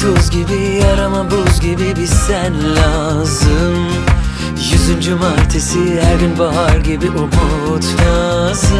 tuz gibi yarama buz gibi bir sen lazım. Yüzüncü martesi her gün bahar gibi umut lazım.